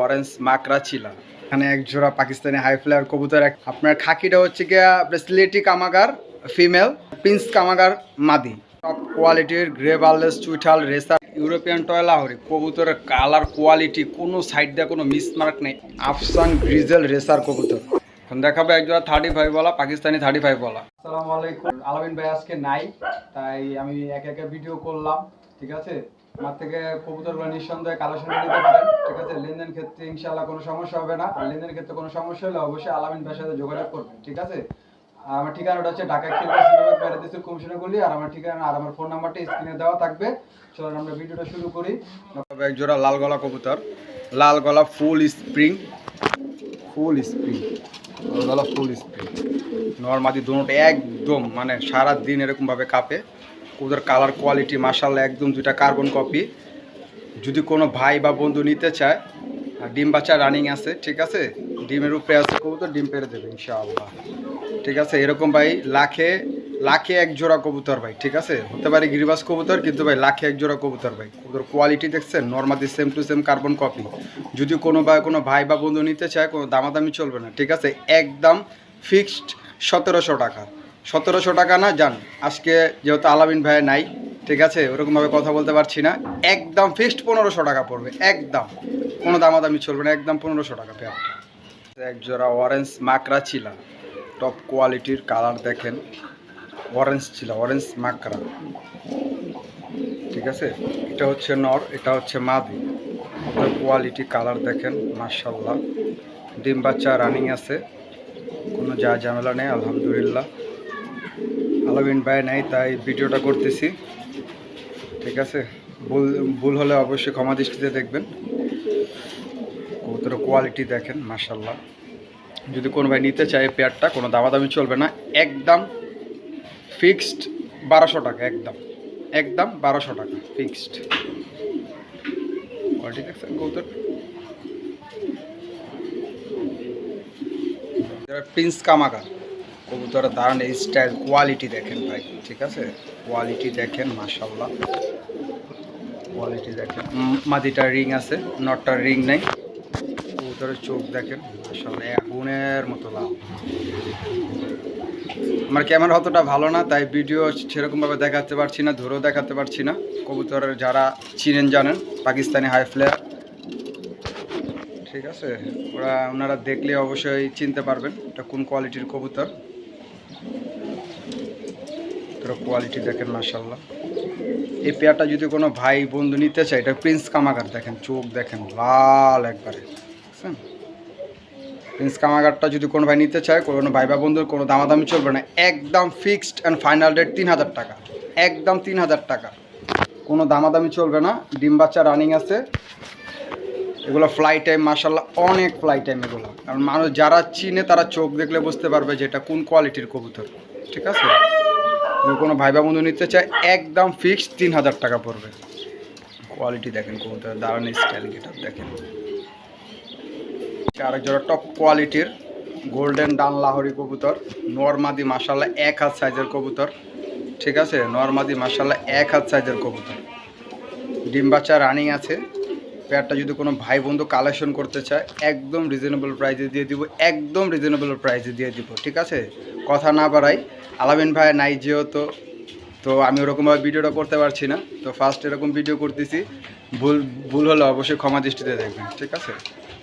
Orange মাকড়া চিলা এখানে এক জোড়া পাকিস্তানি হাই ফ্লায়ার কবুতর এক আপনার খাকিটা হচ্ছে গিয়া ব্রেসলেটি কামাগার ফিমেল প্রিন্স কামাগার মাদি। টপ কোয়ালিটির গ্রে বার্লেস চুইঠাল রেসার ইউরোপিয়ান টয়লাহরি কবুতরের কালার কোয়ালিটি কোনো সাইড দিয়ে কোনো মিসমার্ক নেই। আফসান গ্রিজেল রেসার কবুতর। এখন দেখাবো এক জোড়া থার্টি ফাইভ বলা, পাকিস্তানি থার্টি ফাইভ বলা। আসসালামু আলাইকুম। আলামিন ভাই আজকে নাই, তাই আমি একে একে ভিডিও করলাম, ঠিক আছে? আমার থেকে নিঃসন্দেহে নিতে পারেন। ঠিক আছে? লেনদেন ক্ষেত্রে ইনশাআল্লাহ কোনো সমস্যা হবে না। আর ক্ষেত্রে কোনো সমস্যা হলে অবশ্যই আলামিন সাথে যোগাযোগ করবেন। ঠিক আছে? আমার ঠিকানাটা হচ্ছে ঢাকা প্যারাদিসের আর আমার ঠিকানা আর আমার ফোন নাম্বারটা স্ক্রিনে দেওয়া থাকবে। আমরা ভিডিওটা শুরু করি। এক জোড়া লাল গলা কবুতর। লাল গলা ফুল স্প্রিং। ফুল স্প্রিং। লাল গলা ফুল স্প্রিং। নর্মাদি দুটোটা একদম মানে সারা দিন এরকমভাবে কাঁপে। ওদের কালার কোয়ালিটি মাসাল্লাহ একদম দুইটা কার্বন কপি যদি কোনো ভাই বা বন্ধু নিতে চায় ডিম বাচ্চা রানিং আছে, ঠিক আছে? ডিমের উপরে আছে কবুতর, ডিম পেরে দেবে, ইনশাআল্লাহ। ঠিক আছে? এরকম ভাই, লাখে লাখে এক জোড়া কবুতর ভাই, ঠিক আছে? হতে পারে গিরিবাস কবুতর, কিন্তু ভাই, লাখে এক জোড়া কবুতর ভাই। কবুতর কোয়ালিটি দেখছেন normally same to same carbon copy যদি কোনো ভাই কোনো ভাই বা বন্ধু নিতে চায়, কোনো দামাদামি চলবে না, ঠিক আছে? একদম ফিক্সড সতেরোশো টাকা। সতেরোশো টাকা না, যান। আজকে যেহেতু আলামিন ভাই নাই, ঠিক আছে, ওরকমভাবে কথা বলতে পারছি না। একদম ফিক্সড পনেরোশো টাকা পড়বে, একদম। কোনো দামাদামি চলবে না, একদম পনেরোশো টাকা পেয়ারটা এক জোড়া অরেঞ্জ মাকড়া ছিলা। টপ কোয়ালিটির কালার দেখেন। অরেঞ্জ ছিল অরেঞ্জ মাকড়া। ঠিক আছে? এটা হচ্ছে নর, এটা হচ্ছে মাদি। কোয়ালিটি কালার দেখেন মার্শাল্লাহ ডিম বাচ্চা রানিং আছে। কোনো যা ঝামেলা নেই, আলহামদুলিল্লাহ। আলামিন ভাই নাই, তাই ভিডিওটা করতেছি। ঠিক আছে? ভুল ভুল হলে অবশ্যই ক্ষমা দৃষ্টিতে দেখবেন। কবুতরের কোয়ালিটি দেখেন মার্শাল্লাহ যদি কোনো ভাই নিতে চায় পেয়ারটা কোনো দামাদামি চলবে না। একদম ফিক্সড বারোশো টাকা, একদম। একদম বারোশো টাকা ফিক্সড কোয়ালিটি দেখছেন কবুতর প্রিন্স কামাগার কবুতরের দারুণ স্টাইল কোয়ালিটি দেখেন ভাই, ঠিক আছে? কোয়ালিটি দেখেন মাসাল্লাহ কোয়ালিটি দেখেন। মাদিটার রিং আছে নটটার রিং নেই। কবুতরের চোখ দেখেন মাসাল্লাহ আগুনের মতো লাল। আমার ক্যামেরা অতটা ভালো না, তাই ভিডিও সেরকমভাবে দেখাতে পারছি না, ধরেও দেখাতে পারছি না। কবুতরের যারা চিনেন, জানেন, পাকিস্তানি হাই ফ্লেয়ার ঠিক আছে? ওরা, ওনারা দেখলে অবশ্যই চিনতে পারবেন এটা কোন কোয়ালিটির কবুতর। তোর কোয়ালিটি দেখেন মাসাল্লাহ এই পেয়ারটা যদি কোনো ভাই বন্ধু নিতে চায়, এটা প্রিন্স কামাগার দেখেন, চোখ দেখেন, লাল একবারে, বুঝছেন? প্রিন্স কামাগারটা যদি কোনো ভাই নিতে চায়, কোনো ভাই বা বন্ধুর কোনো দামাদামি চলবে না, একদম ফিক্সড অ্যান্ড ফাইনাল রেট তিন হাজার টাকা, একদম তিন হাজার টাকা। কোনো দামাদামি চলবে না, ডিম বাচ্চা রানিং আছে। এগুলো ফ্লাই টাইম মাসাল্লাহ অনেক ফ্লাই টাইম এগুলো। কারণ মানুষ যারা চিনে তারা চোখ দেখলে বুঝতে পারবে যে এটা কোন কোয়ালিটির কবুতর, ঠিক আছে? কোনো ভাই বা বন্ধু নিতে চায়, একদম ফিক্সড তিন হাজার টাকা পড়বে। কোয়ালিটি দেখেন কবুতর দারুণ স্টাইল গেট দেখেন। আরেক টপ কোয়ালিটির গোল্ডেন ডান লাহরি কবুতর, নর্মাদি মাসাল্লাহ এক হাত সাইজের কবুতর। ঠিক আছে? নর্মাদি মাসাল্লাহ এক হাত সাইজের কবুতর। ডিম বাচ্চা রানিং আছে। পেয়ারটা যদি কোনো ভাই বন্ধু কালেকশন করতে চায়, একদম রিজনেবল প্রাইসে দিয়ে দিব, একদম রিজনেবল প্রাইসে দিয়ে দিব, ঠিক আছে? কথা না বাড়াই, আলামিন ভাই নাই যেহেতু, তো আমি ওরকমভাবে ভিডিওটা করতে পারছি না। তো ফার্স্ট এরকম ভিডিও করতেছি, ভুল ভুল হলে অবশ্যই ক্ষমা দৃষ্টিতে দেখবেন, ঠিক আছে?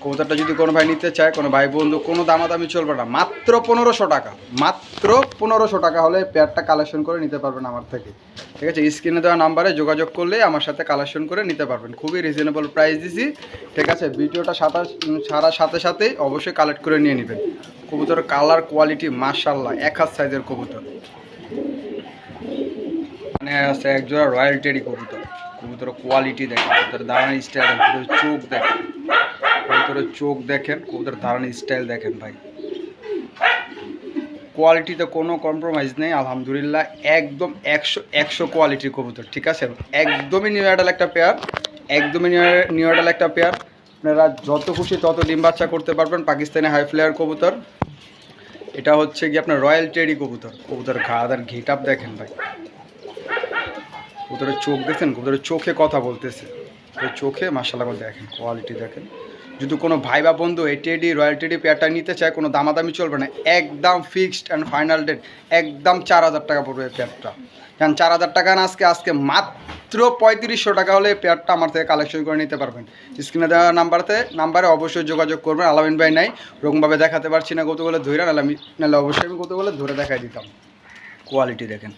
কবুতরটা যদি কোনো ভাই নিতে চায়, কোনো ভাই বন্ধু, কোনো দামাদামি চলবে না। মাত্র পনেরোশো টাকা, মাত্র পনেরোশো টাকা হলে পেয়ারটা কালেকশন করে নিতে পারবেন আমার থেকে। ঠিক আছে, স্ক্রিনে দেওয়া নাম্বারে যোগাযোগ করলে আমার সাথে কালেকশন করে নিতে পারবেন। খুবই রিজনেবল প্রাইস দিছি। ঠিক আছে, ভিডিওটা সাথে ছাড়ার সাথে সাথেই অবশ্যই কালেক্ট করে নিয়ে নেবেন। কবুতরের কালার কোয়ালিটি মার্শাল্লাহ এক হাত সাইজের কবুতর। মানে আছে একজোড়া রয়্যাল টেরি কবুতর। কবুতরের কোয়ালিটি দেখেন, কবুতরের দাঁড়ানো স্টাইল চোখ দেখেন। কবুতরের চোখ দেখেন কবুতরের দাঁড়ানো স্টাইল দেখেন ভাই। কোয়ালিটিতে কোনো কম্প্রোমাইজ নেই, আলহামদুলিল্লাহ। একদম একশো একশো কোয়ালিটির কবুতর, ঠিক আছে? একদমই নিউ অ্যাডাল একটা পেয়ার একদমই নিউ অ্যাডাল একটা পেয়ার আপনারা যত খুশি তত ডিম বাচ্চা করতে পারবেন, পাকিস্তানি হাই ফ্লেয়ার কবুতর। এটা হচ্ছে কি আপনার রয়্যাল টেরি কবুতর। কবুতর ঘাদার ঘিট আপ দেখেন ভাই। কবুতরের চোখ দেখেন, কবুতরের চোখে কথা বলতেছে। চোখে করে দেখেন কোয়ালিটি দেখেন। যদি কোনো ভাই বা বন্ধু এই টেডি রয়্যাল টেডি পেয়ারটা নিতে চায়, কোনো দামাদামি চলবে না। একদম ফিক্সড অ্যান্ড ফাইনাল ডেট একদম চার হাজার টাকা পড়বে পেয়ারটা কারণ চার হাজার টাকা না আজকে আজকে মাত্র পঁয়ত্রিশশো টাকা হলে পেয়ারটা আমার থেকে কালেকশন করে নিতে পারবেন। স্ক্রিনে দেওয়া নাম্বারতে, নাম্বারে অবশ্যই যোগাযোগ করবেন। আলামিন ভাই নাই, ওরকমভাবে দেখাতে পারছি না কতগুলো ধরে নাহলে আমি নাহলে অবশ্যই আমি কতগুলো ধরে দেখাই দিতাম। কোয়ালিটি দেখেন।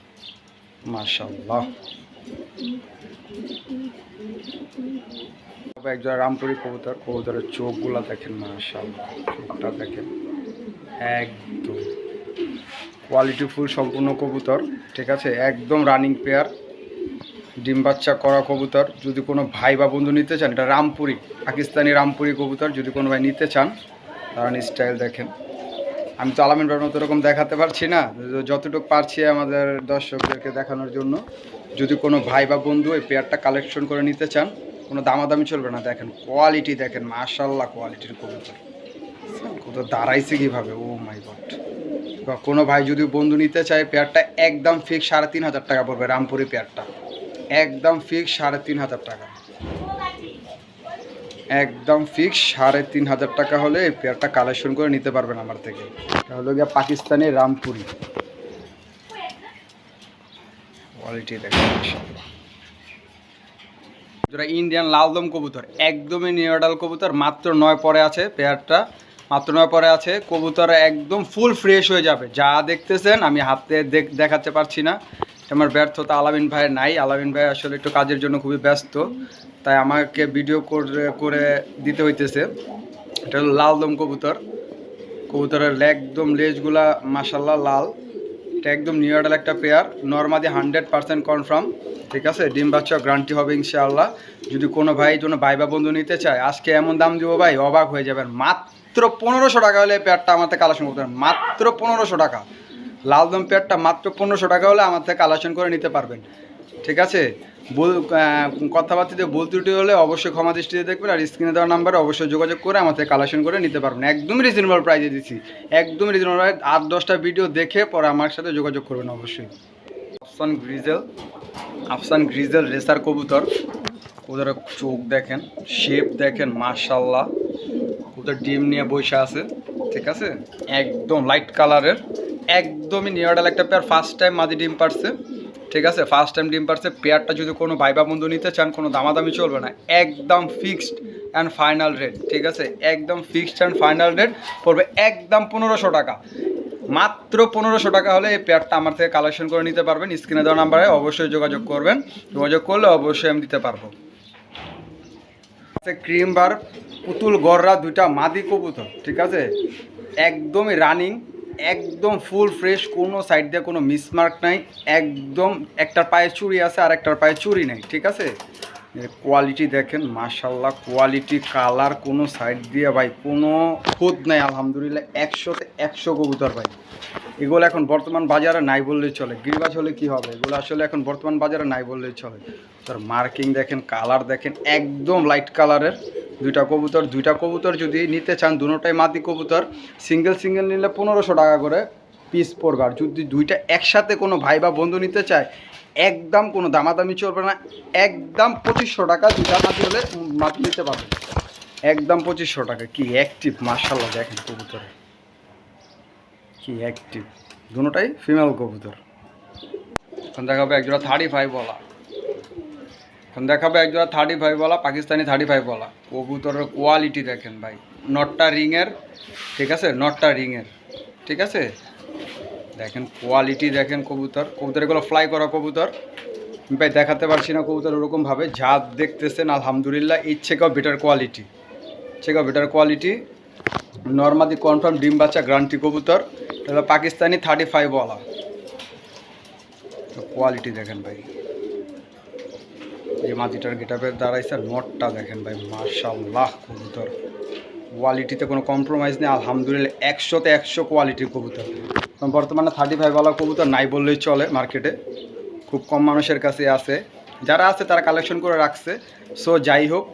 মাশাল্লাহ একজন রামপুরি কবুতর কবুতরের চোখগুলো দেখেন মাশাল্লাহ চোখটা দেখেন, একদম। কোয়ালিটি ফুল সম্পূর্ণ কবুতর, ঠিক আছে? একদম রানিং পেয়ার ডিম বাচ্চা করা কবুতর। যদি কোনো ভাই বা বন্ধু নিতে চান, এটা রামপুরি, পাকিস্তানি রামপুরি কবুতর, যদি কোনো ভাই নিতে চান দাঁড়ান স্টাইল দেখেন। আমি তো আলামিন ভাইয়ের মতো এরকম দেখাতে পারছি না যতটুকু পারছি আমাদের দর্শকদেরকে দেখানোর জন্য। যদি কোনো ভাই বা বন্ধু এই পেয়ারটা কালেকশন করে নিতে চান, কোনো দামাদামি চলবে না, দেখেন কোয়ালিটি দেখেন মাশাল্লাহ কোয়ালিটির কবুতর। কত দাঁড়াইছে কীভাবে? ও মাই গড বা কোনো ভাই যদি বন্ধু নিতে চায় পেয়ারটা একদম ফিক্স সাড়ে তিন হাজার টাকা পড়বে রামপুরি পেয়ারটা একদম ফিক্স সাড়ে তিন হাজার টাকা। একদম ফিক্স সাড়ে তিন হাজার টাকা হলে এই পেয়ারটা কালেকশন করে নিতে পারবেন আমার থেকে। হলো গিয়ে পাকিস্তানি রামপুরি। কোয়ালিটি দেখেন ইন্ডিয়ান লালদম কবুতর, একদমই নিউডাল কবুতর, মাত্র নয় পরে আছে পেয়ারটা মাত্র নয় পরে আছে, কবুতর একদম ফুল ফ্রেশ হয়ে যাবে। যা দেখতেছেন, আমি হাতে দেখ- দেখাতে পারছি না। আমার ব্যর্থতা, আলামিন ভাইয়ের নাই। আলামিন ভাই আসলে একটু কাজের জন্য খুবই ব্যস্ত। তাই আমাকে ভিডিও করে করে দিতে হইতেছে। এটা হলো লালদম কবুতর। কবুতরের একদম লেজগুলা মাসাল্লাহ লাল। এটা একদম নিউডাল একটা pair normally hundred percent confirm ঠিক আছে? ডিম বাচ্চা গ্রান্টি হবে ইনশাআল্লাহ। যদি কোনো ভাই কোনো ভাই বা বন্ধু নিতে চায়, আজকে এমন দাম দিব ভাই, অবাক হয়ে যাবেন। মাত্র পনেরোশো টাকা হলে পেয়ারটা আমার থেকে কালেকশন করতে মাত্র পনেরোশো টাকা। লালদম পেয়ারটা মাত্র পনেরোশো টাকা হলে আমার থেকে কালেকশন করে নিতে পারবেন। ঠিক আছে? কথাবার্তাতে ভুল ত্রুটি হলে অবশ্যই ক্ষমা দৃষ্টিতে দেখবেন আর স্ক্রিনে দেওয়ার নাম্বারে অবশ্যই যোগাযোগ করে থেকে কালেকশন করে নিতে পারবেন। একদমই রিজনেবল প্রাইজে দিচ্ছি। একদমই রিজনেবল প্রাইস আট, দশটা ভিডিও দেখে পরে আমার সাথে যোগাযোগ করবেন অবশ্যই। Afsan grizzle. Afsan grizzle racer কবুতর। ওদের চোখ দেখেন শেপ দেখেন মাশাল্লাহ ওদের ডিম নিয়ে বসে আছে, ঠিক আছে? একদম লাইট কালারের একদমই নিয়ারডাল একটা পেয়ার ফার্স্ট টাইম মাদি ডিম পারছে। ঠিক আছে? ফার্স্ট টাইম ডিম পারছে, পেয়ারটা যদি কোনো ভাই বা বন্ধু নিতে চান, কোনো দামাদামি চলবে না। একদম ফিক্সড অ্যান্ড ফাইনাল রেট ঠিক আছে? একদম ফিক্সড অ্যান্ড ফাইনাল রেট পড়বে একদম পনেরোশো টাকা। মাত্র পনেরোশো টাকা হলে এই পেয়ারটা আমার থেকে কালেকশন করে নিতে পারবেন। স্ক্রিনে দেওয়া নাম্বারে অবশ্যই যোগাযোগ করবেন। যোগাযোগ করলে অবশ্যই আমি দিতে পারব। ক্রিম বার পুতুল, গররা, দুইটা মাদি কবুতর, ঠিক আছে? একদমই রানিং একদম ফুল ফ্রেশ কোনো সাইড দিয়ে কোনো মিসমার্ক নাই, একদম একটার পায়ে চুরি আছে আর একটার পায়ে চুরি নাই, ঠিক আছে? কোয়ালিটি দেখেন মাশাল্লাহ কোয়ালিটি কালার কোনো সাইড দিয়ে ভাই কোনো খোঁজ নাই, আলহামদুলিল্লাহ, একশোতে একশো কবুতর ভাই। এগুলো এখন বর্তমান বাজারে নাই বললেই চলে। গিরিবাজ হলে কি হবে? এগুলো আসলে এখন বর্তমান বাজারে নাই বললেই চলে। তার মার্কিং দেখেন, কালার দেখেন, একদম লাইট কালারের দুইটা কবুতর। দুইটা কবুতর যদি নিতে চান দুটোটাই মাদি কবুতর সিঙ্গেল সিঙ্গেল নিলে পনেরোশো টাকা করে পিস পড়বে। আর যদি দুইটা একসাথে কোনো ভাই বা বন্ধু নিতে চায়, একদম কোনো দামাদামি চলবে না। একদম পঁচিশশো টাকা দুইটা মাদি হলে মাদি নিতে পারবে। একদম পঁচিশশো টাকা। কি অ্যাক্টিভ মার্শাল্লাহ দেখেন কবুতরে। কি অ্যাক্টিভ দুটোটাই ফিমেল কবুতর। এখন দেখাবে একজোড়া থার্টি ফাইভ বলা। এখন দেখাবে একজোড়া থার্টি ফাইভ বলা, পাকিস্তানি থার্টি ফাইভ বলা। কবুতরের কোয়ালিটি দেখেন ভাই। নটটা রিংয়ের, ঠিক আছে? নটটা রিংয়ের, ঠিক আছে? দেখেন কোয়ালিটি দেখেন কবুতর। কবুতর এগুলো ফ্লাই করা কবুতর। ভাই দেখাতে পারছি না কবুতর ওরকমভাবে যা দেখতেছেন, আলহামদুলিল্লাহ, এর থেকেও বেটার কোয়ালিটি থেকেও বেটার কোয়ালিটি নর্মালি কনফার্ম ডিম বাচ্চা গ্রান্টি কবুতর এটা পাকিস্তানি থার্টি ফাইভ ওয়ালা কোয়ালিটি দেখেন ভাই। যে মাটিটার গেটাপের দাঁড়াইছে, নটটা দেখেন ভাই মার্শাল্লাহ কবুতর। কোয়ালিটিতে কোনো কম্প্রোমাইজ নেই, আলহামদুলিল্লাহ একশোতে একশো কোয়ালিটির কবুতর। বর্তমানে থার্টি ফাইভওয়ালা কবুতর নাই বললেই চলে মার্কেটে খুব কম মানুষের কাছে আছে। যারা আছে তারা কালেকশন করে রাখছে। সো যাই হোক,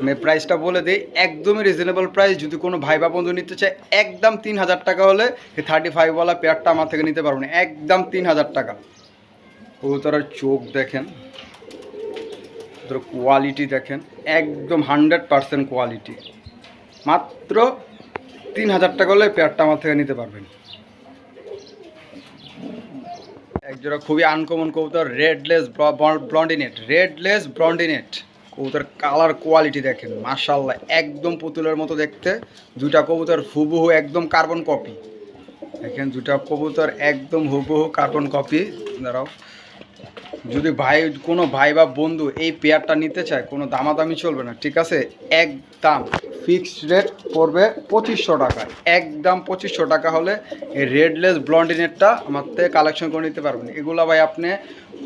আমি প্রাইসটা বলে দিই, একদমই রিজনেবল প্রাইস যদি কোনো ভাই বা বন্ধু নিতে চায়, একদম তিন হাজার টাকা হলে এই থার্টি ফাইভওয়ালা পেয়ারটা আমার থেকে নিতে পারবেন একদম তিন হাজার টাকা। কবুতরের চোখ দেখেন ওদের কোয়ালিটি দেখেন, একদম হান্ড্রেড পারসেন্ট কোয়ালিটি মাত্র তিন হাজার টাকা হলে পেয়ারটা আমার থেকে নিতে পারবেন। একজোড়া খুবই আনকমন কবুতর রেডলেস ব্লন্ডিনেট রেডলেস ব্লন্ডিনেট কবুতর কালার কোয়ালিটি দেখেন মাশাল্লাহ একদম পুতুলের মতো দেখতে। দুটা কবুতর হুবহু একদম কার্বন কপি দেখেন দুটা কবুতর একদম হুবহু কার্বন কপি দাঁড়াও। যদি ভাই, কোনো ভাই বা বন্ধু এই পেয়ারটা নিতে চায়, কোনো দামাদামি চলবে না, ঠিক আছে? একদম ফিক্সড রেট পড়বে পঁচিশশো টাকা একদম পঁচিশশো টাকা হলে এই রেডলেস ব্লন্ডিনেটটা আমার থেকে কালেকশন করে নিতে পারবেন। এগুলা ভাই আপনি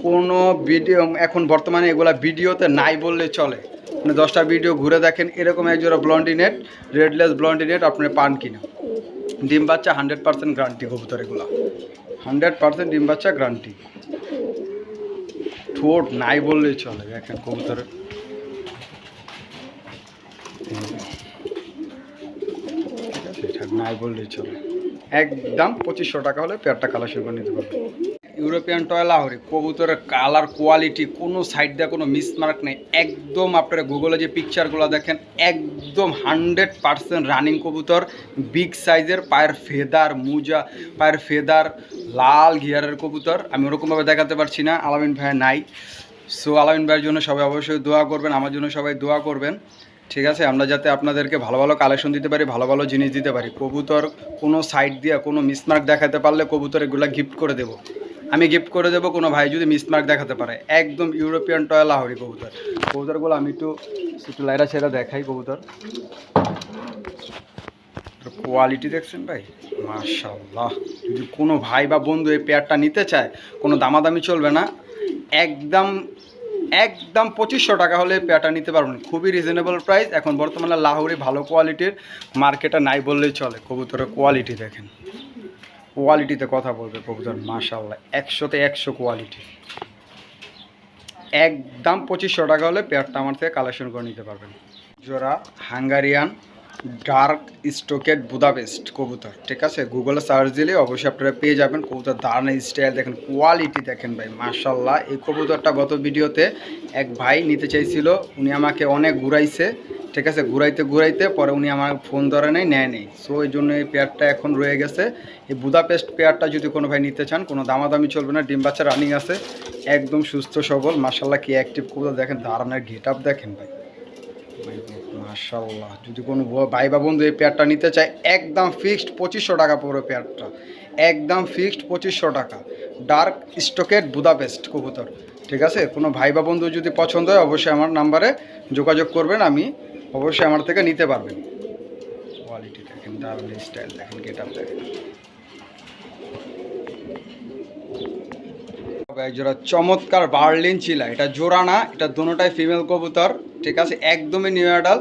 কোনো ভিডিও এখন বর্তমানে এগুলা ভিডিওতে নাই বললে চলে। মানে দশটা ভিডিও ঘুরে দেখেন, এরকম একজোড়া ব্লন্ডিনেট রেডলেস ব্লন্ডিনেট আপনি পান কিনা। ডিম বাচ্চা হান্ড্রেড পার্সেন্ট গ্যারান্টি কবুতর এগুলো। হান্ড্রেড পার্সেন্ট ডিম বাচ্চা গ্যারান্টি ঠোঁট নাই বললেই চলে একটা কবুতরের নাই বললেই চলে। একদম পঁচিশশো টাকা হলে পেয়ারটা কালেকশন করে নিতে পারবে। ইউরোপিয়ান টয়লা লাহরি, কবুতরের কালার কোয়ালিটি কোনো সাইড দিয়ে কোনো মিসমার্ক নেই। একদম আপনারা গুগলে যে পিকচারগুলো দেখেন, একদম হান্ড্রেড পার্সেন্ট রানিং কবুতর বিগ সাইজের পায়ের ফেদার মুজা, পায়ের ফেদার লাল ঘিয়ারের কবুতর। আমি ওরকমভাবে দেখাতে পারছি না, আলামিন ভাই নাই। সো আলামিন ভাইয়ের জন্য সবাই অবশ্যই দোয়া করবেন, আমার জন্য সবাই দোয়া করবেন। ঠিক আছে, আমরা যাতে আপনাদেরকে ভালো ভালো কালেকশন দিতে পারি, ভালো ভালো জিনিস দিতে পারি। কবুতর কোনো সাইড দিয়ে কোনো মিসমার্ক দেখাতে পারলে কবুতর এগুলো গিফট করে দেবো। আমি গিফট করে দেবো, কোনো ভাই যদি মিসমার্ক দেখাতে পারে। একদম ইউরোপিয়ান টয় লাহরি কবুতর। কবুতরগুলো আমি একটু একটু লাইরা ছেড়া দেখাই কবুতর। কোয়ালিটি দেখছেন ভাই? মাশাল্লাহ যদি কোনো ভাই বা বন্ধু এই পেয়ারটা নিতে চায়, কোনো দামাদামি চলবে না। একদম একদম পঁচিশশো টাকা হলে পেয়ারটা নিতে পারবেন। খুবই রিজনেবল প্রাইস এখন বর্তমানে লাহোরি ভালো কোয়ালিটির মার্কেটে নাই বললেই চলে। কবুতরের কোয়ালিটি দেখেন। কোয়ালিটিতে কথা বলবে কবুতর মাশাল্লাহ একশোতে একশো কোয়ালিটি একদম পঁচিশশো টাকা হলে পেয়ারটা আমার থেকে কালেকশন করে নিতে পারবেন। জোড়া হাঙ্গারিয়ান ডার্ক স্টোকেট বুদাপেস্ট কবুতর, ঠিক আছে? গুগলে সার্চ দিলে অবশ্যই আপনারা পেয়ে যাবেন কবুতর দাঁড়ানোর স্টাইল দেখেন কোয়ালিটি দেখেন ভাই মার্শাল্লাহ এই কবুতরটা গত ভিডিওতে এক ভাই নিতে চাইছিল, উনি আমাকে অনেক ঘুরাইছে। ঠিক আছে, ঘুরাইতে ঘুরাইতে পরে উনি আমার ফোন ধরে নেই নেয় নেই। সো এই জন্য এই পেয়ারটা এখন রয়ে গেছে। এই বুদাপেস্ট পেয়ারটা যদি কোনো ভাই নিতে চান, কোনো দামাদামি চলবে না, ডিম বাচ্চা রানিং আছে। একদম সুস্থ সবল মার্শাল্লাহ কি অ্যাক্টিভ কবুতর দেখেন দাঁড়ানোর গেট আপ দেখেন ভাই। মাশাল্লাহ যদি কোনো ভাই বা বন্ধু এই পেয়ারটা নিতে চায়, একদম ফিক্সড পঁচিশশো টাকা পড়বে পেয়ারটা। একদম ফিক্সড পঁচিশশো টাকা। ডার্ক স্টকেট বুদাপেস্ট কবুতর। ঠিক আছে? কোনো ভাই বা বন্ধু যদি পছন্দ হয়, অবশ্যই আমার নাম্বারে যোগাযোগ করবেন। আমি অবশ্যই আমার থেকে নিতে পারবেন। কোয়ালিটি দেখেন দারুণ স্টাইল দেখেন গেট আপ দেখেন একজোড়া চমৎকার বার্লিন চিলা এটা জোড়া না, এটা দুটোটাই ফিমেল কবুতর, ঠিক আছে? একদমই নিউ অ্যাডাল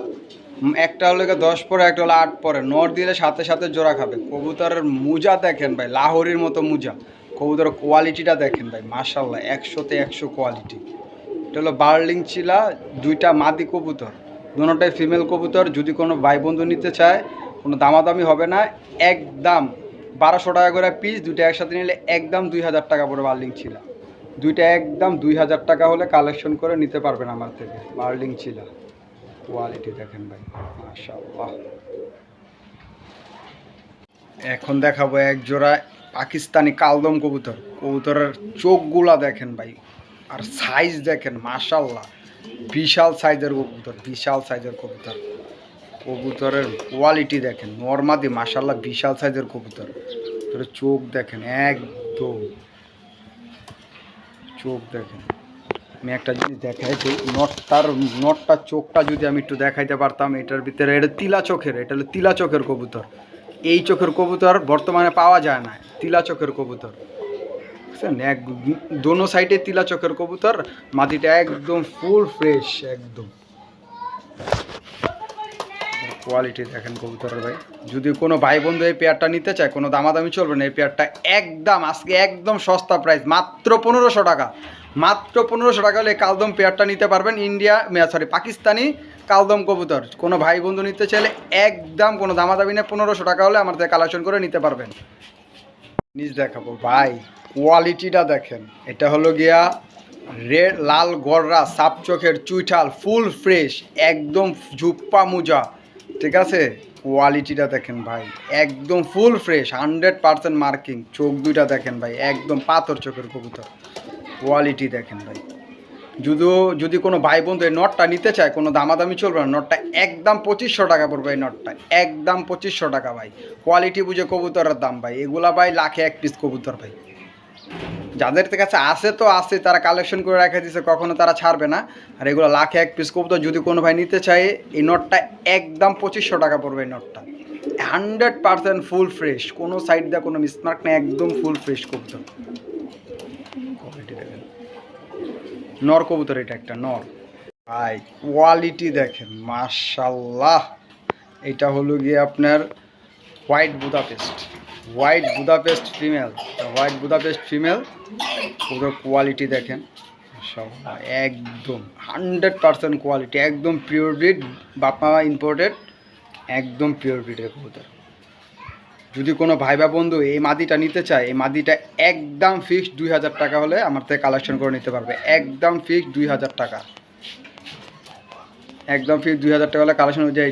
একটা হলো দশ পরে, একটা হলো আট পরে। নর দিলে সাথে সাথে জোড়া খাবে। কবুতরের মুজা দেখেন ভাই, লাহোরির মতো মুজা। কবুতরের কোয়ালিটিটা দেখেন ভাই মাশাল্লাহ একশোতে একশো কোয়ালিটি এটা হলো বার্লিং চিলা দুইটা মাদি কবুতর। দুটোটাই ফিমেল কবুতর, যদি কোনো ভাই বন্ধু নিতে চায়, কোনো দামাদামি হবে না, একদম বারোশো টাকা করে পিস দুইটা একসাথে নিলে একদম দুই হাজার টাকা পরে বার্লিং ছিল। দুইটা একদম দুই হাজার টাকা হলে কালেকশন করে নিতে পারবেন আমার থেকে, বার্লিং ছিল। কোয়ালিটি দেখেন ভাই, মাশাআল্লাহ। এখন দেখাবো এক জোড়া পাকিস্তানি কালদম কবুতর। কবুতরের চোখগুলা দেখেন ভাই, আর সাইজ দেখেন মাশাল্লাহ বিশাল সাইজের কবুতর, বিশাল সাইজের কবুতর। কবুতরের কোয়ালিটি দেখেন, নর্মাদি মাশাল্লাহ বিশাল সাইজের কবুতর। তোর চোখ দেখেন, একদম। চোখ দেখেন। আমি একটা জিনিস দেখাই যে, নটটার নটটার চোখটা যদি আমি একটু দেখাইতে পারতাম, এটার ভিতরে এটা তিলা চোখের, এটা হলো তিলা চোখের কবুতর। এই চোখের কবুতর বর্তমানে পাওয়া যায় না, তিলা চোখের কবুতর। বুঝছেন এক দোনো সাইডে তিলা চোখের কবুতর, মাটিটা একদম ফুল ফ্রেশ একদম। কোয়ালিটি দেখেন কবুতরের ভাই। যদি কোনো ভাই বন্ধু এই পেয়ারটা নিতে চায়, কোনো দামাদামি চলবে না, এই পেয়ারটা একদম, আজকে একদম সস্তা প্রাইস মাত্র পনেরোশো টাকা। মাত্র পনেরোশো টাকা হলে কালদম পেয়ারটা নিতে পারবেন ইন্ডিয়া সরি পাকিস্তানি কালদম কবুতর। কোনো ভাই বন্ধু নিতে চাইলে একদম কোনো দামাদামি নেই পনেরোশো টাকা হলে আমার কালেকশন করে নিতে পারবেন। নিজ দেখাবো, ভাই। কোয়ালিটিটা দেখেন। এটা হলো গিয়া রেড লাল গররা, সাপ চোখের চুইঠাল, ফুল ফ্রেশ, একদম ঝুপ্পা মুজা। ঠিক আছে? কোয়ালিটিটা দেখেন ভাই, একদম full fresh, hundred percent marking. চোখ দুইটা দেখেন ভাই, একদম পাথর চোখের কবুতর। কোয়ালিটি দেখেন ভাই। যদিও যদি কোনো ভাই বন্ধু এই নটটা নিতে চায়, কোনো দামাদামি চলবে না, নটটা একদম পঁচিশশো টাকা পড়বে এই নটটা একদম পঁচিশশো টাকা ভাই। কোয়ালিটি বুঝে কবুতরের দাম ভাই। এগুলা ভাই লাখে এক পিস কবুতর ভাই। যাদের কাছে আছে তো আছে, তারা কালেকশন করে রেখে দিছে, কখনো তারা ছাড়বে না। আর এগুলো লাখে এক পিস কবুতর যদি কোনো ভাই নিতে চায়, এই নটটা একদম পঁচিশশো টাকা পড়বে এই নটটা। হান্ড্রেড পার্সেন্ট ফুল ফ্রেশ কোনো সাইড দিয়ে কোনো মিসমার্ক নেই, একদম ফুল ফ্রেশ কবুতর। নর কবুতর এটা একটা, নর। ভাই কোয়ালিটি দেখেন মাশাল্লাহ এটা হলো গিয়ে আপনার white Budapest white Budapest female white Budapest female ওদের কোয়ালিটি দেখেন। সব একদম হান্ড্রেড পার্সেন্ট কোয়ালিটি একদম পিওর ব্রিড বাপমা ইম্পোর্টেড একদম পিওর ব্রিডের কবুতর। যদি কোনো ভাই বা বন্ধু এই মাদিটা নিতে চায়, এই মাদিটা একদম ফিক্সড দুই হাজার টাকা হলে আমার থেকে কালেকশন করে নিতে পারবে। একদম ফিক্সড দুই হাজার টাকা। একদম ফিক্সড দুই হাজার টাকা হলে কালেকশন অনুযায়ী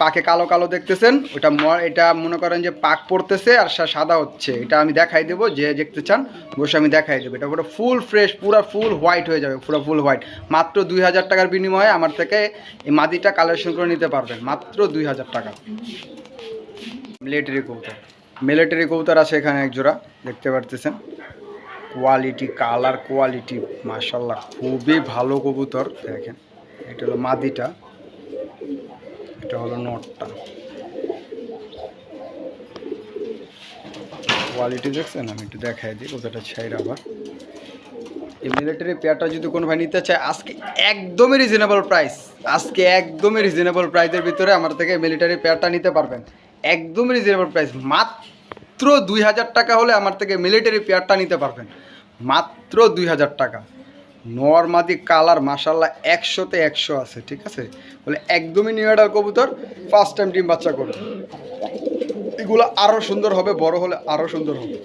পাকে কালো কালো দেখতেছেন, ওটা এটা মনে করেন যে পাক পড়তেছে আর সাদা হচ্ছে। এটা আমি দেখাই দেবো, যে দেখতে চান, বসে আমি দেখাই দেবো। এটা পুরো ফুল ফ্রেশ পুরো ফুল হোয়াইট হয়ে যাবে, পুরো ফুল হোয়াইট মাত্র দুই হাজার টাকার বিনিময়ে আমার থেকে এই মাদিটা কালেকশন করে নিতে পারবেন, মাত্র দুই হাজার টাকা। মিলিটারি কবুতর। মিলিটারি কবুতর আছে এখানে এক জোড়া, দেখতে পারতেছেন। কোয়ালিটি কালার কোয়ালিটি মাশাল্লাহ খুবই ভালো কবুতর, দেখেন। এটা হলো মাদিটা। এটা হলো নটটা। কোয়ালিটি দেখছেন? আমি একটু দেখাই দিই কতটা ছাইর আবার। এই মিলিটারি পেয়ারটা যদি কোনো ভাই নিতে চায়, আজকে একদমই রিজনেবল প্রাইস আজকে একদমই রিজনেবল প্রাইসের ভিতরে আমার থেকে মিলিটারি পেয়ারটা নিতে পারবেন। একদমই রিজনেবল প্রাইস মাত্র দুই হাজার টাকা হলে আমার থেকে মিলিটারি পেয়ারটা নিতে পারবেন। মাত্র দুই হাজার টাকা। নর্মাদি কালার মাসাল্লাহ একশোতে একশো আছে, ঠিক আছে? বলে একদমই নিউ অর্ডার কবুতর ফার্স্ট টাইম ডিম বাচ্চা করবে। এগুলো আরও সুন্দর হবে, বড় হলে আরও সুন্দর হবে।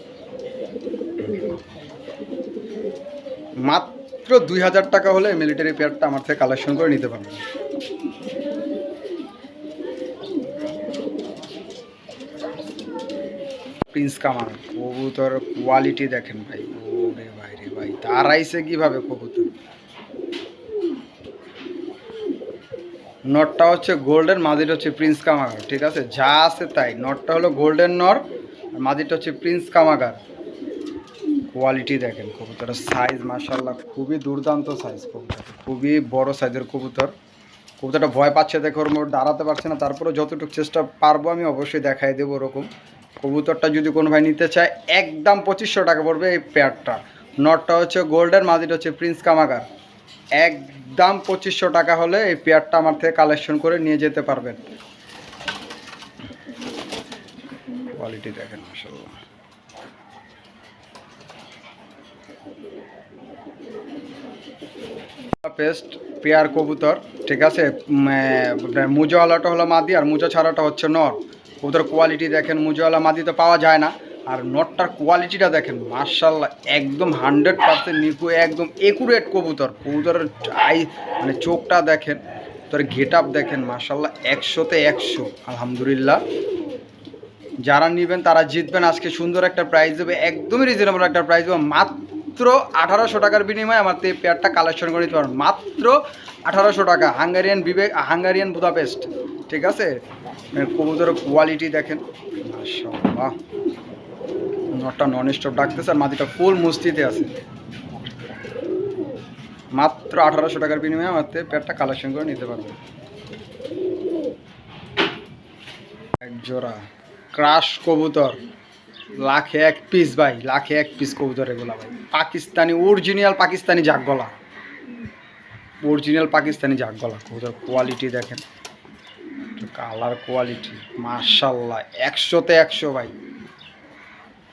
মাত্র দুই হাজার টাকা হলে মিলিটারি পেয়ারটা আমার থেকে কালেকশন করে নিতে পারবেন প্রিন্স কামার কবুতর কোয়ালিটি দেখেন ভাই, ওরে ভাই। ভাই। দাঁড়াইছে কীভাবে কবুতর? নটটা হচ্ছে গোল্ডেন মাদিটা হচ্ছে প্রিন্স কামাগার, ঠিক আছে? যা আছে তাই। নটটা হলো গোল্ডেন নর, আর মাদিটা হচ্ছে প্রিন্স কামাগার। কোয়ালিটি দেখেন কবুতরের সাইজ মাশাল্লাহ খুবই দুর্দান্ত সাইজ কবুতর, খুবই বড় সাইজের কবুতর। কবুতরটা ভয় পাচ্ছে দেখে ওর মধ্যে দাঁড়াতে পারছে না তারপরে যতটুকু চেষ্টা পারব আমি অবশ্যই দেখাই দেবো ওরকম। কবুতরটা যদি কোনো ভাই নিতে চায়, একদম পঁচিশশো টাকা পড়বে এই পেয়ারটা নটটা হচ্ছে গোল্ডেন মাদিটা হচ্ছে প্রিন্স কামাগার। একদম পঁচিশশো টাকা হলে এই পেয়ারটা আমার থেকে কালেকশন করে নিয়ে যেতে পারবেন। কোয়ালিটি দেখেন মাসাল্লাহ পেস্ট পেয়ার কবুতর ঠিক আছে? উম, মুজোওয়ালাটা হলো মাদি আর মুজো ছাড়াটা হচ্ছে নর। কবুতর কোয়ালিটি দেখেন মুজোওয়ালা মাদি তো পাওয়া যায় না। আর নটটার কোয়ালিটিটা দেখেন মার্শাল্লাহ একদম হান্ড্রেড পার্সেন্ট নিকু একদম একুরেট কবুতর। কবুতরের আই মানে চোখটা দেখেন, তোর গেট আপ দেখেন মার্শাল্লাহ একশোতে একশো, আলহামদুলিল্লাহ। যারা নেবেন, তারা জিতবেন। আজকে সুন্দর একটা প্রাইজ দেবে একদমই রিজনেবল একটা প্রাইজ দেবে মাত্র আঠারোশো টাকার বিনিময়ে আমার তো এই পেয়ারটা কালেকশন করে নিতে মাত্র আঠারোশো টাকা, হাঙ্গারিয়ান বিবেক, হাঙ্গারিয়ান বুদাপেস্ট, ঠিক আছে? কবুতরের কোয়ালিটি দেখেন, মাশাআল্লাহ। নটটা নন স্টপ ডাকতেছে আর মাটিটা ফুল মুস্তিতে আছে। মাত্র আঠারোশো টাকার বিনিময়ে আমার পেয়ারটা কালেকশন করে নিতে পারবে। এক জোড়া ক্রাশ কবুতর, লাখে এক পিস ভাই, লাখে এক পিস কবুতর এগুলা ভাই। পাকিস্তানি অরিজিনাল পাকিস্তানি জাগগলা। অরিজিনাল পাকিস্তানি জাগগলা কবুতর কোয়ালিটি দেখেন। কালার কোয়ালিটি মার্শাল্লাহ একশোতে একশো ভাই।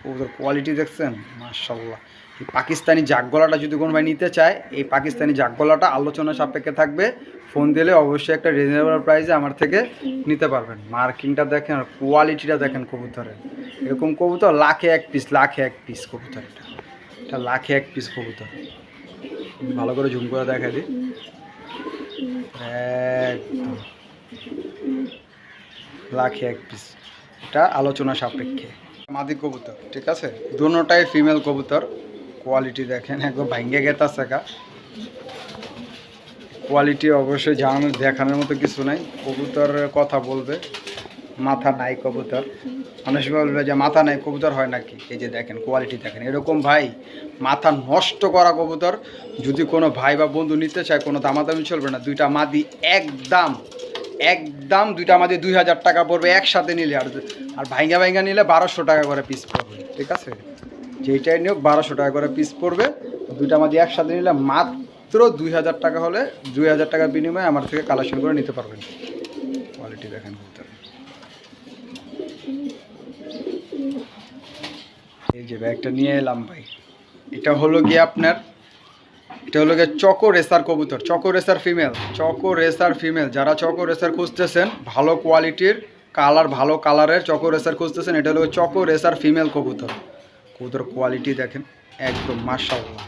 কবুতর কোয়ালিটি দেখছেন? মার্শাল্লাহ এই পাকিস্তানি জাগগলাটা যদি কোনো ভাই নিতে চায়, এই পাকিস্তানি জাগগলাটা আলোচনা সাপেক্ষে থাকবে। ফোন দিলে অবশ্যই একটা রিজনেবল প্রাইসে আমার থেকে নিতে পারবেন। মার্কিংটা দেখেন আর কোয়ালিটিটা দেখেন কবুতরের। এরকম কবুতর, লাখে এক পিস লাখে এক পিস কবুতর এটা। এটা লাখে এক পিস কবুতর। ভালো করে ঝুম করে দেখা দিই। একদম। লাখে এক পিস এটা আলোচনা সাপেক্ষে। মাদি কবুতর, ঠিক আছে? দুটাই ফিমেল কবুতর। কোয়ালিটি দেখেন একবার ভাঙ্গে গেতাছে কা কোয়ালিটি অবশ্যই জানানোর দেখানোর মতো কিছু নাই। কবুতরের কথা বলবে, মাথা নাই কবুতর। মানুষ বলবে যে মাথা নাই, কবুতর হয় নাকি? এই যে দেখেন কোয়ালিটি দেখেন। এরকম ভাই, মাথা নষ্ট করা কবুতর, যদি কোনো ভাই বা বন্ধু নিতে চায়, কোনো দামাদামি চলবে না। দুইটা মাদি একদম একদম দুইটা মাদি দুই হাজার টাকা পড়বে, একসাথে নিলে আর আর ভাইঙ্গা ভাইঙ্গা নিলে বারোশো টাকা করে পিস পড়বে, ঠিক আছে? যেইটাই নিয়োগ, বারোশো টাকা করে পিস পড়বে। দুইটা মাদি একসাথে নিলে মাত্র দুই হাজার টাকা হলে দুই হাজার টাকার বিনিময়ে আমার থেকে কালেকশন করে নিতে পারবেন। কোয়ালিটি দেখেন এই যে ব্যাগটা নিয়ে এলাম ভাই। এটা হলো গিয়ে আপনার এটা হলো চকো রেসার কবুতর, choco racer female choco racer female যারা চকো রেসার খুঁজতেছেন, ভালো কোয়ালিটির কালার ভালো কালারের চকো রেসার খুঁজতেছেন, এটা হলো চকো রেসার ফিমেল কবুতর। কবুতর কোয়ালিটি দেখেন, একদম মার্শাল্লাহ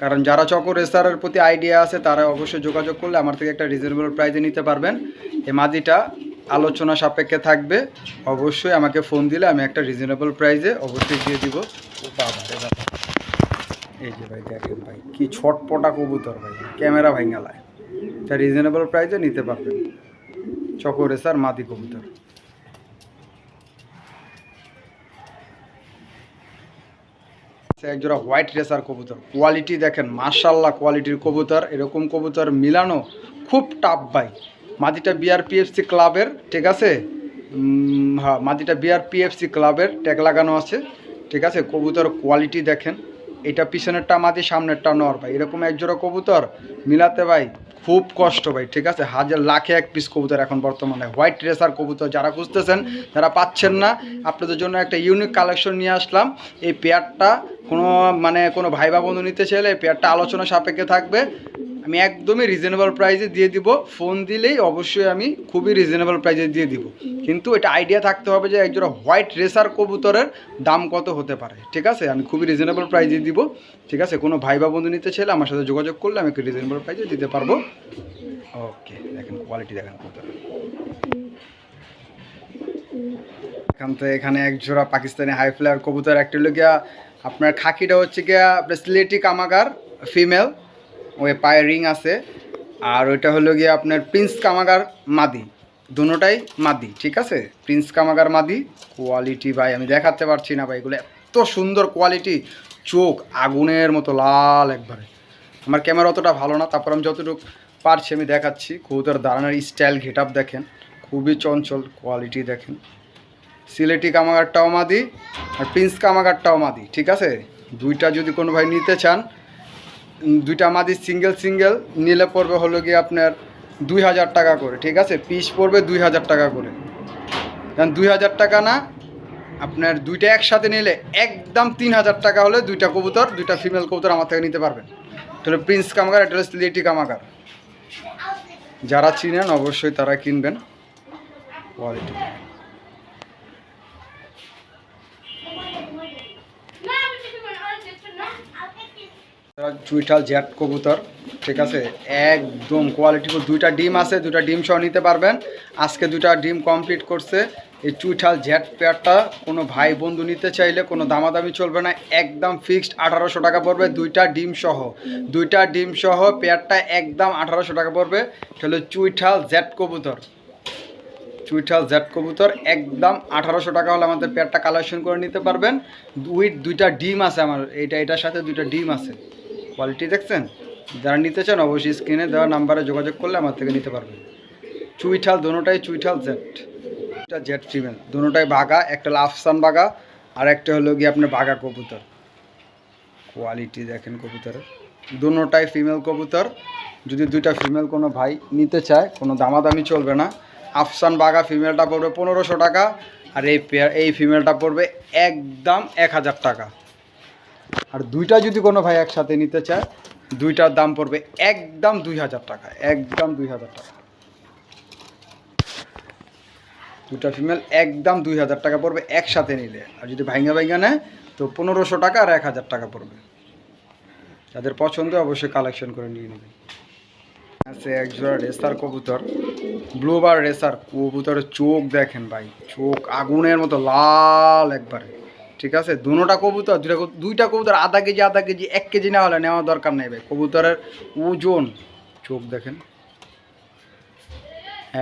কারণ যারা চকো রেসারের প্রতি আইডিয়া আছে, তারা অবশ্যই যোগাযোগ করলে আমার থেকে একটা রিজনেবল প্রাইসে নিতে পারবেন। এই মাদিটা আলোচনা সাপেক্ষে থাকবে। অবশ্যই আমাকে ফোন দিলে আমি একটা রিজনেবল প্রাইজে অবশ্যই দিয়ে দিব। বাবা। এই যে ভাই, দেখেন ভাই, কি ছটপটা কবুতর ভাই, ক্যামেরা ভাইঙ্গালায় তা রিজনেবল প্রাইসে নিতে পারবেন। চকো রেসার মাদি কবুতর। একজোড়া হোয়াইট রেসার কবুতর। কোয়ালিটি দেখেন মার্শাল্লাহ কোয়ালিটির কবুতর, এরকম কবুতর মিলানো খুব টাফ ভাই। মাদিটা বিআরপিএফসি ক্লাবের ঠিক আছে? হ্যাঁ মাদিটা বিআরপিএফসি ক্লাবের ট্যাগ লাগানো আছে। ঠিক আছে, কবুতর কোয়ালিটি দেখেন। এটা পিছনেরটা মাদি সামনেরটা নর ভাই। এরকম একজোড়া কবুতর, মিলাতে ভাই খুব কষ্ট ভাই, ঠিক আছে? হাজার, লাখে এক পিস কবুতর এখন বর্তমানে। হোয়াইট রেসার কবুতর যারা খুঁজতেছেন যারা পাচ্ছেন না। আপনাদের জন্য একটা ইউনিক কালেকশন নিয়ে আসলাম। এই পেয়ারটা কোনো মানে কোনো ভাই বা বন্ধু নিতে চাইলে এই পেয়ারটা আলোচনা সাপেক্ষে থাকবে। আমি একদমই রিজনেবল প্রাইসে দিয়ে দিব। ফোন দিলেই অবশ্যই আমি খুবই রিজনেবল প্রাইসে দিয়ে দিব। কিন্তু এটা আইডিয়া থাকতে হবে যে একজোড়া হোয়াইট রেসার কবুতরের দাম কত হতে পারে। ঠিক আছে? আমি খুবই রিজনেবল প্রাইসে দিব। ঠিক আছে? কোনো ভাই বা বন্ধু নিতে চাইলে আমার সাথে যোগাযোগ করলে আমি একটু রিজনেবল প্রাইসে দিতে পারব। ওকে দেখেন কোয়ালিটি দেখেন কবুতর। এখান থেকে এখানে এক জোড়া পাকিস্তানি হাই ফ্লায়ার কবুতর। একটা হলো গিয়া আপনার খাকিটা হচ্ছে গিয়া, আপনার সিলেটি কামাগার ফিমেল ওই পায়ে রিং আছে। আর ওইটা হলো গিয়ে আপনার প্রিন্স কামাগার মাদি। দুটোটাই মাদি, ঠিক আছে? প্রিন্স কামাগার মাদি। কোয়ালিটি ভাই, আমি দেখাতে পারছি না ভাই, এগুলো এত সুন্দর কোয়ালিটি চোখ আগুনের মতো লাল একবারে। আমার ক্যামেরা অতটা ভালো না, তারপর আমি যতটুকু পারছি আমি দেখাচ্ছি। কবুতর দাঁড়ানোর স্টাইল ঘেট দেখেন। খুবই চঞ্চল কোয়ালিটি দেখেন। সিলেটি কামাগারটাও মাদি আর প্রিন্স কামাগারটাও মাদি, ঠিক আছে? দুইটা যদি কোনো ভাই নিতে চান দুইটা মাদি সিঙ্গেল সিঙ্গেল, নিলে পড়বে হলো গিয়ে আপনার দুই হাজার টাকা করে, ঠিক আছে? পিস পড়বে দুই হাজার টাকা করে। কারণ দুই হাজার টাকা না, আপনার দুইটা একসাথে নিলে একদম তিন হাজার টাকা হলে দুইটা কবুতর, দুইটা ফিমেল কবুতর আমার থেকে নিতে পারবেন। এটা হলো প্রিন্স কামাগার এটা হলো সিলেটি কামাগার যারা চিনেন অবশ্যই তারা কিনবেন। কোয়ালিটি চুইঠাল জ্যাট কবুতর, ঠিক আছে? একদম কোয়ালিটি দুইটা ডিম আছে, দুইটা ডিম সহ নিতে পারবেন। আজকে দুইটা ডিম কমপ্লিট করছে। এই চুইঠাল জ্যাট পেয়ারটা কোনো ভাই বন্ধু নিতে চাইলে কোনো দামাদামি চলবে না। একদম ফিক্সড আঠারোশো টাকা পড়বে দুইটা ডিম সহ। দুইটা ডিম সহ পেয়ারটা একদম আঠারোশো টাকা পড়বে। তাহলে হলো চুইঠাল জ্যাট কবুতর। চুইঠাল জ্যাট কবুতর একদম আঠারোশো টাকা হলে আমাদের পেয়ারটা কালেকশন করে নিতে পারবেন। দুই দুইটা ডিম আছে আমার। এটা এটার সাথে দুইটা ডিম আছে। কোয়ালিটি দেখছেন? যারা নিতে চান অবশ্যই স্ক্রিনে দেওয়া নাম্বারে যোগাযোগ করলে আমার থেকে নিতে পারবেন। চুইঠাল দোনোটাই চুইঠাল জেট জেট ফিমেল দোনোটাই বাঘা, একটা হলো আফসান বাঘা, আর একটা হলো গিয়ে আপনার বাঘা কবুতর। কোয়ালিটি দেখেন কবুতরের। দোনোটাই ফিমেল কবুতর। যদি দুইটা ফিমেল কোনো ভাই নিতে চায়, কোনো দামাদামি চলবে না। আফসান বাঘা ফিমেলটা পড়বে পনেরোশো টাকা, আর এই পেয়ার এই ফিমেলটা পড়বে একদম এক হাজার টাকা। আর দুইটা যদি কোনো ভাই একসাথে নিতে চায়, দুইটার দাম পড়বে একদম দুই হাজার টাকা, একদম দুই হাজার টাকা। দুটা ফিমেল একদম দুই হাজার টাকা পড়বে একসাথে নিলে। আর যদি ভাইঙ্গা ভাইঙ্গা নেয়, তো পনেরোশো টাকা আর এক হাজার টাকা পড়বে। যাদের পছন্দ, অবশ্যই কালেকশন করে নিয়ে নেবে। আছে এক জোড়া রেসার কবুতর ব্লুবার রেসার কবুতরের চোখ দেখেন ভাই, চোখ আগুনের মতো লাল একবারে। ঠিক আছে? দুটা কবুতর দুটা দুইটা কবুতর আধা কেজি আধা কেজি, এক কেজি না হলে নেওয়ার দরকার নেই ভাই। কবুতরের ওজন, চোখ দেখেন।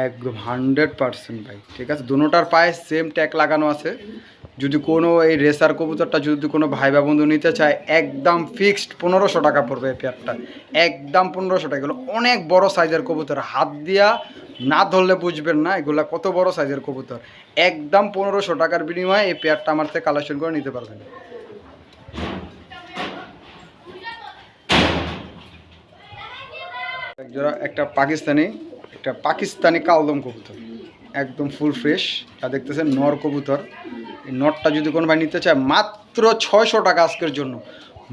একদম হান্ড্রেড পার্সেন্ট ভাই, ঠিক আছে? দুটার পায়ে সেম ট্যাগ লাগানো আছে। যদি কোনো এই রেসার কবুতরটা যদি কোনো ভাই বা বন্ধু নিতে চায়, একদম ফিক্সড পনেরোশো টাকা পড়বে এই পেয়ারটা। একদম পনেরোশো টাকা। এগুলো অনেক বড় সাইজের কবুতর। হাত দিয়া না ধরলে বুঝবেন না, এগুলা কত বড় সাইজের কবুতর। একদম পনেরোশো টাকার বিনিময়ে এই পেয়ারটা আমার থেকে কালেকশন করে নিতে পারবেন। একটা পাকিস্তানি একটা পাকিস্তানি কালদম কবুতর। একদম ফুল ফ্রেশ যা দেখতেছেন নর কবুতর। এই নটটা যদি কোনো ভাই নিতে চায়, মাত্র ছয়শো টাকা আজকের জন্য।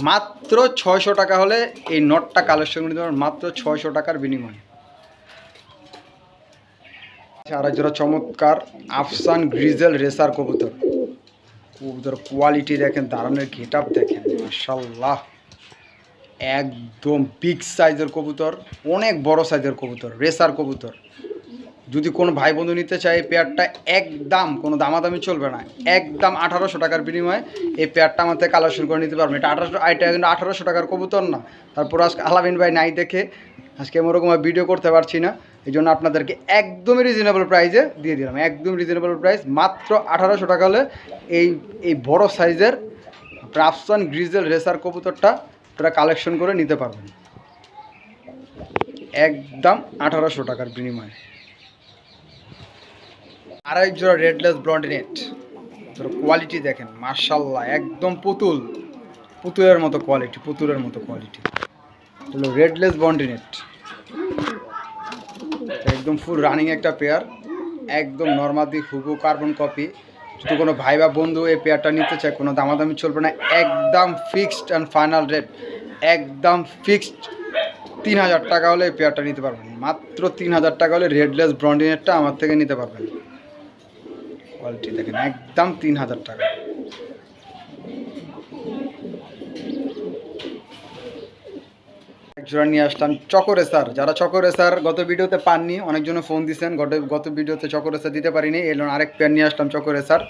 মাত্র ছয়শো টাকা হলে এই নটটা কালেকশন করে পারবেন, মাত্র ছয়শো টাকার বিনিময়ে। আর একজোড়া চমৎকার আফসান গ্রিজেল রেসার কবুতর। কবুতর কোয়ালিটি দেখেন দাঁড়ানোর গেট আপ দেখেন মার্শাল্লাহ একদম বিগ সাইজের কবুতর, অনেক বড় সাইজের কবুতর, রেসার কবুতর। যদি কোনো ভাই বন্ধু নিতে চায় এই পেয়ারটা একদম কোনো দামাদামি চলবে না। একদম আঠারোশো টাকার বিনিময়ে এই পেয়ারটা আমার থেকে কালেকশন করে নিতে পারবেন। এটা আঠারোশো, এটা কিন্তু আঠারোশো টাকার কবুতর না। তারপর আজকে আলামিন ভাই নাই দেখে, আজকে আমি ওরকম ভিডিও করতে পারছি না। এই জন্য আপনাদেরকে একদমই রিজনেবল প্রাইসে দিয়ে দিলাম। একদম রিজনেবল প্রাইস মাত্র আঠারোশো টাকা হলে এই এই বড় সাইজের রাফসান গ্রিজেল রেসার কবুতরটা আপনারা কালেকশন করে নিতে পারবেন। একদম আঠারোশো টাকার বিনিময়ে। আড়াই জোড়া রেডলেস ব্লন্ডিনেট তোর কোয়ালিটি দেখেন মার্শাল্লাহ একদম পুতুল। পুতুলের মতো কোয়ালিটি পুতুলের মতো কোয়ালিটি রেডলেস বন্ডিনেট একদম ফুল রানিং একটা পেয়ার একদম নর্মাদি হুবু কার্বন কপি যদি কোনো ভাই বা বন্ধু এই পেয়ারটা নিতে চায়, কোনো দামাদামি চলবে না, একদম ফিক্সড অ্যান্ড ফাইনাল রেট একদম ফিক্সড তিন হাজার টাকা হলে এই পেয়ারটা নিতে পারবেন। মাত্র তিন হাজার টাকা হলে রেডলেস ব্রন্ডিনেটটা আমার থেকে নিতে পারবেন। কোয়ালিটি দেখেন, একদম তিন হাজার টাকা। একজোড়া নিয়ে আসলাম স্যার। যারা চকরে স্যার, গত ভিডিওতে পাননি, অনেকজনে ফোন দিয়েছেন গত গত ভিডিওতে চকরে স্যার দিতে পারিনি এলো আরেক পেয়ার নিয়ে আসলাম চকরে স্যার।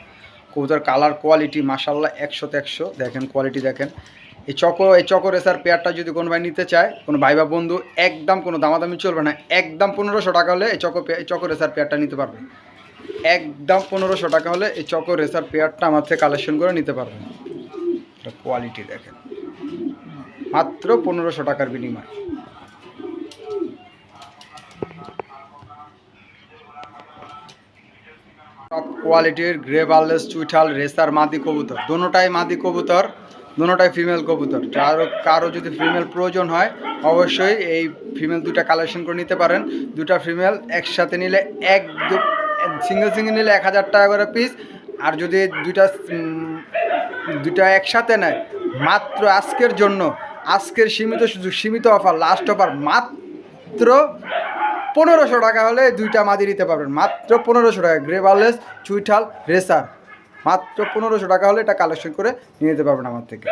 কবুতর কালার কোয়ালিটি মাসাল্লাহ একশোতে একশো। দেখেন কোয়ালিটি দেখেন। এই চকো, এই চকরে স্যার পেয়ারটা যদি কোনো ভাই নিতে চায়, কোনো ভাই বা বন্ধু, একদম কোনো দামাদামি চলবে না। একদম পনেরোশো টাকা হলে এই চকো, এই চকরে স্যার পেয়ারটা নিতে পারবে। একদম পনেরোশো টাকা হলে এই চকো রেসার পেয়ারটা আমার থেকে কালেকশন করে নিতে পারবেন কোয়ালিটি দেখেন। মাত্র পনেরোশো টাকার বিনিময়। টপ কোয়ালিটির গ্রে বার্লেস চুইঠাল রেসার মাদি কবুতর। দোনোটাই মাদি কবুতর দোনোটাই ফিমেল কবুতর। কারও কারও যদি ফিমেল প্রয়োজন হয়, অবশ্যই এই ফিমেল দুটা কালেকশন করে নিতে পারেন। দুটা ফিমেল একসাথে নিলে এক সিঙ্গেল সিঙ্গেল নিলে এক হাজার টাকা করে পিস আর যদি দুইটা দুইটা একসাথে নেয়, মাত্র আজকের জন্য আজকের সীমিত সুযোগ, সীমিত অফার লাস্ট অফার মাত্র পনেরোশো টাকা হলে দুইটা মাদি নিতে পারবেন। মাত্র পনেরোশো টাকা গ্রেভারলেস চুইঠাল রেসার মাত্র পনেরোশো টাকা হলে এটা কালেকশন করে নিয়ে নিতে পারবেন আমার থেকে।